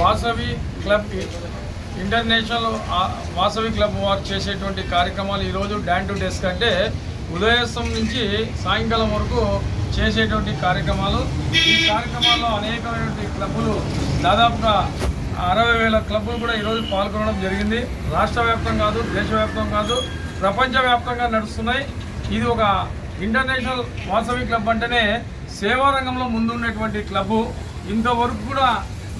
Vasavi club international Vasavi club వారు చేసేటువంటి కార్యక్రమాలు ఈరోజు డాన్ టు డెస్క్ అంటే ఉదయస్తం నుంచి సాయంకాలం వరకు చేసేటువంటి కార్యక్రమాలు. ఈ కార్యక్రమాల్లో అనేకమైనటువంటి క్లబ్బులు దాదాపుగా అరవై వేల క్లబ్బులు కూడా ఈరోజు పాల్గొనడం జరిగింది. రాష్ట్ర వ్యాప్తం కాదు దేశవ్యాప్తం కాదు ప్రపంచవ్యాప్తంగా నడుస్తున్నాయి. ఇది ఒక ఇంటర్నేషనల్ వాసవి క్లబ్ అంటేనే సేవా రంగంలో ముందున్నటువంటి క్లబ్బు. ఇంతవరకు కూడా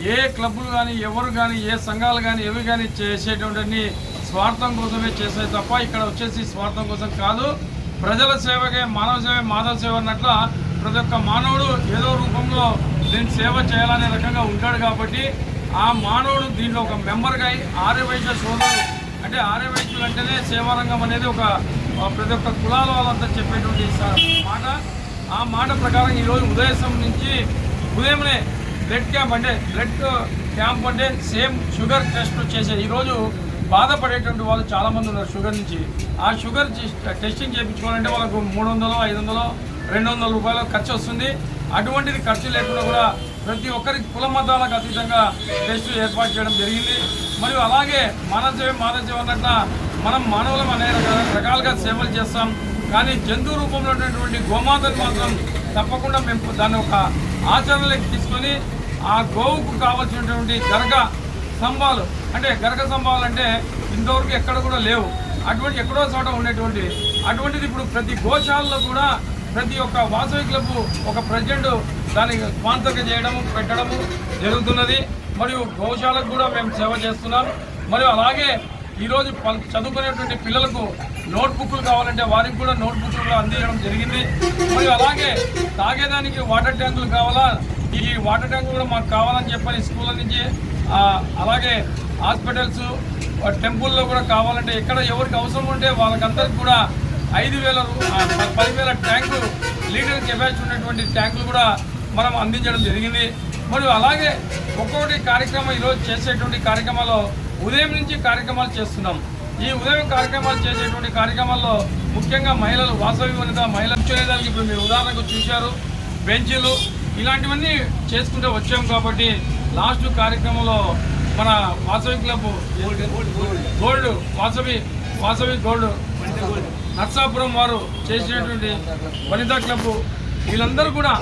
ఏ క్లబ్లు కానీ ఎవరు కానీ ఏ సంఘాలు కానీ ఏవి కానీ చేసేటువంటి స్వార్థం కోసమే చేసేది తప్ప ఇక్కడ వచ్చేసి స్వార్థం కోసం కాదు. ప్రజల సేవకే మానవ సేవ మాధవ సేవ అన్నట్ల ప్రతి ఒక్క మానవుడు ఏదో రూపంలో దీన్ని సేవ చేయాలనే రకంగా ఉంటాడు కాబట్టి ఆ మానవుడు దీంట్లో ఒక మెంబర్గా అయి ఆర్యవైశ్య సోదరుడు అంటే ఆర్యవైశ్యులు అంటేనే సేవారంగం అనేది ఒక ప్రతి ఒక్క కులాల వాళ్ళంతా చెప్పేటువంటి మాట. ఆ మాట ప్రకారం ఈరోజు ఉదయం నుంచి ఉదయమే బ్లడ్ క్యాంప్ అంటే బ్లడ్ క్యాంప్ అంటే సేమ్ షుగర్ టెస్ట్ చేసే ఈరోజు బాధపడేటువంటి వాళ్ళు చాలామంది ఉన్నారు షుగర్ నుంచి. ఆ షుగర్ టెస్టింగ్ చేయించుకోవాలంటే వాళ్ళకు మూడు వందలు ఐదు వందలు రెండు వందల రూపాయలు ఖర్చు వస్తుంది. అటువంటిది ఖర్చు లేకుండా కూడా ప్రతి ఒక్కరికి కుల మతాలకు అతీతంగా టెస్ట్ ఏర్పాటు చేయడం జరిగింది. మరియు అలాగే మానవ సేవ మానవ అన్నట్ల మనం మానవులం అనేక రకాలుగా సేవలు చేస్తాం. కానీ జంతు రూపంలో ఉన్నటువంటి గోమాతను మాత్రం తప్పకుండా మేము దాన్ని ఒక ఆచరణలోకి తీసుకొని ఆ గోవుకు కావలసినటువంటి గరగ స్తంభాలు అంటే గరగ స్తంభాలు అంటే ఇంతవరకు ఎక్కడ కూడా లేవు. అటువంటి ఎక్కడో చోట ఉండేటువంటి అటువంటిది ఇప్పుడు ప్రతి గోశాలలో కూడా ప్రతి ఒక్క వాసవి క్లబ్ ఒక ప్రెసిడెంట్ దానికి స్పాన్సర్గా చేయడము పెట్టడము జరుగుతున్నది. మరియు గోశాలకు కూడా మేము సేవ చేస్తున్నాం. మరియు అలాగే ఈరోజు చదువుకునేటువంటి పిల్లలకు నోట్బుక్లు కావాలంటే వారికి కూడా నోట్బుక్లు అందించడం జరిగింది. మరియు అలాగే తాగేదానికి వాటర్ ట్యాంకులు కావాలా? ఈ వాటర్ ట్యాంక్ కూడా మాకు కావాలని చెప్పని స్కూళ్ళ నుంచి అలాగే హాస్పిటల్స్ టెంపుల్లో కూడా కావాలంటే ఎక్కడ ఎవరికి అవసరం ఉంటే వాళ్ళకందరికి కూడా ఐదు వేల పదివేల ట్యాంకు లీటర్ కెపాసిటీ ఉన్నటువంటి ట్యాంకులు కూడా మనం అందించడం జరిగింది. మరియు అలాగే ఒక్కొక్కటి కార్యక్రమం ఈరోజు చేసేటువంటి కార్యక్రమాల్లో ఉదయం నుంచి కార్యక్రమాలు చేస్తున్నాం. ఈ ఉదయం కార్యక్రమాలు చేసేటువంటి కార్యక్రమాల్లో ముఖ్యంగా మహిళలు వాసవి వనిత మహిళలు చేయడానికి ఇప్పుడు మీరు ఉదాహరణకు చూశారు. బెంచీలు ఇలాంటివన్నీ చేసుకుంటూ వచ్చాం కాబట్టి లాస్ట్ కార్యక్రమంలో మన Vasavi club gold Vasavi Vasavi gold. Narsapuram వారు చేసినటువంటి వనితా క్లబ్ వీళ్ళందరూ కూడా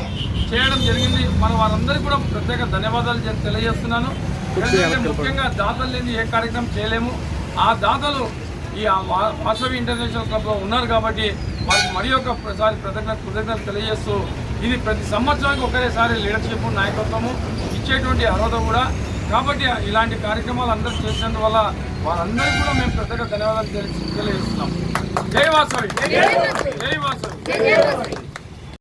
చేయడం జరిగింది. మన వారందరికీ కూడా ప్రత్యేక ధన్యవాదాలు తెలియజేస్తున్నాను. ఎందుకంటే ముఖ్యంగా దాతలు లేని ఏ కార్యక్రమం చేయలేము. ఆ దాతలు ఈ వాసవి ఇంటర్నేషనల్ క్లబ్లో ఉన్నారు కాబట్టి వారికి మరి ఒకసారి కృతజ్ఞత కృతజ్ఞతలు తెలియజేస్తూ ఇది ప్రతి సంవత్సరానికి ఒకరేసారి లీడర్షిప్ నాయకత్వము ఇచ్చేటువంటి అర్హత కూడా. కాబట్టి ఇలాంటి కార్యక్రమాలు అందరూ చేసినందువల్ల వారందరికీ కూడా మేము ప్రత్యేక ధన్యవాదాలు తెలి- తెలియజేస్తున్నాం. జై వాసవి. జై వాసవి.